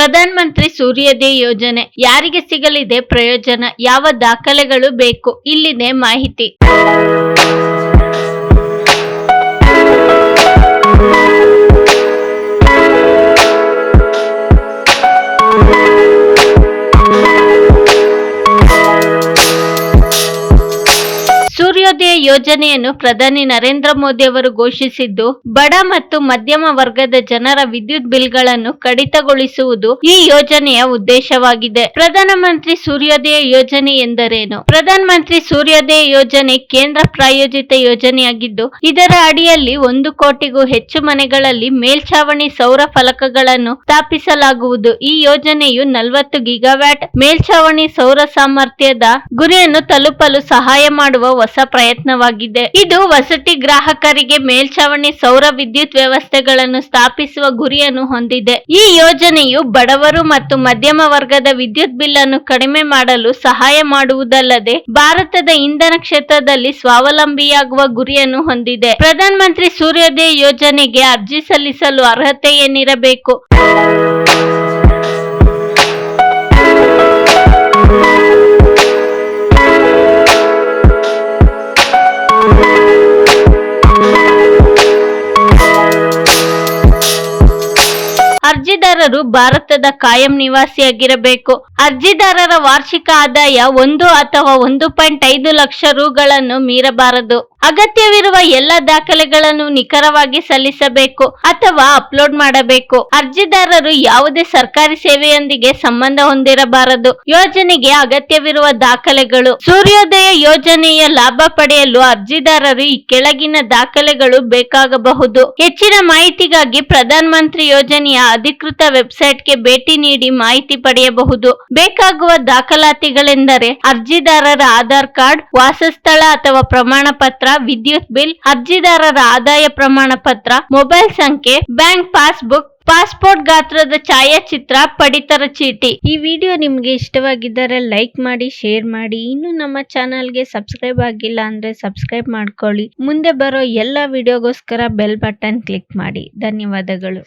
ಪ್ರಧಾನ ಮಂತ್ರಿ ಸೂರ್ಯೋದಯ ಯೋಜನೆ ಯಾರಿಗೆ ಸಿಗಲಿದೆ ಪ್ರಯೋಜನ? ಯಾವ ದಾಖಲೆಗಳು ಬೇಕು? ಇಲ್ಲಿದೆ ಮಾಹಿತಿ. ಯೋಜನೆಯನ್ನು ಪ್ರಧಾನಿ ನರೇಂದ್ರ ಮೋದಿ ಅವರು ಘೋಷಿಸಿದ್ದು, ಬಡ ಮತ್ತು ಮಧ್ಯಮ ವರ್ಗದ ಜನರ ವಿದ್ಯುತ್ ಬಿಲ್ಗಳನ್ನು ಕಡಿತಗೊಳಿಸುವುದು ಈ ಯೋಜನೆಯ ಉದ್ದೇಶವಾಗಿದೆ. ಪ್ರಧಾನಮಂತ್ರಿ ಸೂರ್ಯೋದಯ ಯೋಜನೆ ಎಂದರೇನು? ಪ್ರಧಾನ ಮಂತ್ರಿ ಸೂರ್ಯೋದಯ ಯೋಜನೆ ಕೇಂದ್ರ ಪ್ರಾಯೋಜಿತ ಯೋಜನೆಯಾಗಿದ್ದು, ಇದರ ಅಡಿಯಲ್ಲಿ ಒಂದು ಕೋಟಿಗೂ ಹೆಚ್ಚು ಮನೆಗಳಲ್ಲಿ ಮೇಲ್ಛಾವಣಿ ಸೌರ ಫಲಕಗಳನ್ನು ಸ್ಥಾಪಿಸಲಾಗುವುದು. ಈ ಯೋಜನೆಯು ನಲವತ್ತು ಗಿಗಾವ್ಯಾಟ್ ಮೇಲ್ಛಾವಣಿ ಸೌರ ಸಾಮರ್ಥ್ಯದ ಗುರಿಯನ್ನು ತಲುಪಲು ಸಹಾಯ ಮಾಡುವ ಹೊಸ ಪ್ರಯತ್ನವಾಗಿದೆ. ಇದು ವಸತಿ ಗ್ರಾಹಕರಿಗೆ ಮೇಲ್ಛಾವಣಿ ಸೌರ ವಿದ್ಯುತ್ ವ್ಯವಸ್ಥೆಗಳನ್ನು ಸ್ಥಾಪಿಸುವ ಗುರಿಯನ್ನು ಹೊಂದಿದೆ. ಈ ಯೋಜನೆಯು ಬಡವರು ಮತ್ತು ಮಧ್ಯಮ ವರ್ಗದ ವಿದ್ಯುತ್ ಬಿಲ್ ಅನ್ನು ಕಡಿಮೆ ಮಾಡಲು ಸಹಾಯ ಮಾಡುವುದಲ್ಲದೆ ಭಾರತದ ಇಂಧನ ಕ್ಷೇತ್ರದಲ್ಲಿ ಸ್ವಾವಲಂಬಿಯಾಗುವ ಗುರಿಯನ್ನು ಹೊಂದಿದೆ. ಪ್ರಧಾನಮಂತ್ರಿ ಸೂರ್ಯೋದಯ ಯೋಜನೆಗೆ ಅರ್ಜಿ ಸಲ್ಲಿಸಲು ಅರ್ಹತೆ ಏನಿರಬೇಕು? ಅರ್ಜಿದಾರರು ಭಾರತದ ಕಾಯಂ ನಿವಾಸಿಯಾಗಿರಬೇಕು. ಅರ್ಜಿದಾರರ ವಾರ್ಷಿಕ ಆದಾಯ ಒಂದು ಅಥವಾ ಒಂದು ಪಾಯಿಂಟ್ ಐದು ಲಕ್ಷ ರುಗಳನ್ನು ಮೀರಬಾರದು. ಅಗತ್ಯವಿರುವ ಎಲ್ಲ ದಾಖಲೆಗಳನ್ನು ನಿಖರವಾಗಿ ಸಲ್ಲಿಸಬೇಕು ಅಥವಾ ಅಪ್ಲೋಡ್ ಮಾಡಬೇಕು. ಅರ್ಜಿದಾರರು ಯಾವುದೇ ಸರ್ಕಾರಿ ಸೇವೆಯೊಂದಿಗೆ ಸಂಬಂಧ ಹೊಂದಿರಬಾರದು. ಯೋಜನೆಗೆ ಅಗತ್ಯವಿರುವ ದಾಖಲೆಗಳು. ಸೂರ್ಯೋದಯ ಯೋಜನೆಯ ಲಾಭ ಪಡೆಯಲು ಅರ್ಜಿದಾರರು ಈ ಕೆಳಗಿನ ದಾಖಲೆಗಳು ಬೇಕಾಗಬಹುದು. ಹೆಚ್ಚಿನ ಮಾಹಿತಿಗಾಗಿ ಪ್ರಧಾನ ಮಂತ್ರಿ ಯೋಜನೆಯ ಅಧಿಕೃತ ವೆಬ್ಸೈಟ್ಗೆ ಭೇಟಿ ನೀಡಿ ಮಾಹಿತಿ ಪಡೆಯಬಹುದು. ಬೇಕಾಗುವ ದಾಖಲಾತಿಗಳೆಂದರೆ ಅರ್ಜಿದಾರರ ಆಧಾರ್ ಕಾರ್ಡ್, ವಾಸಸ್ಥಳ ಅಥವಾ ಪ್ರಮಾಣ ಪತ್ರ ವಿದ್ಯುತ್ ಬಿಲ್, ಅರ್ಜಿದಾರರ ಆದಾಯ ಪ್ರಮಾಣ ಪತ್ರ, ಮೊಬೈಲ್ ಸಂಖ್ಯೆ, ಬ್ಯಾಂಕ್ ಪಾಸ್ಬುಕ್, ಪಾಸ್ಪೋರ್ಟ್ ಗಾತ್ರದ ಛಾಯಾಚಿತ್ರ, ಪಡಿತರ ಚೀಟಿ. ಈ ವಿಡಿಯೋ ನಿಮಗೆ ಇಷ್ಟವಾಗಿದ್ದರೆ ಲೈಕ್ ಮಾಡಿ, ಶೇರ್ ಮಾಡಿ. ಇನ್ನು ನಮ್ಮ ಚಾನಲ್ಗೆ ಸಬ್ಸ್ಕ್ರೈಬ್ ಆಗಿಲ್ಲ ಅಂದ್ರೆ ಸಬ್ಸ್ಕ್ರೈಬ್ ಮಾಡ್ಕೊಳ್ಳಿ. ಮುಂದೆ ಬರೋ ಎಲ್ಲ ವಿಡಿಯೋಗೋಸ್ಕರ ಬೆಲ್ ಬಟನ್ ಕ್ಲಿಕ್ ಮಾಡಿ. ಧನ್ಯವಾದಗಳು.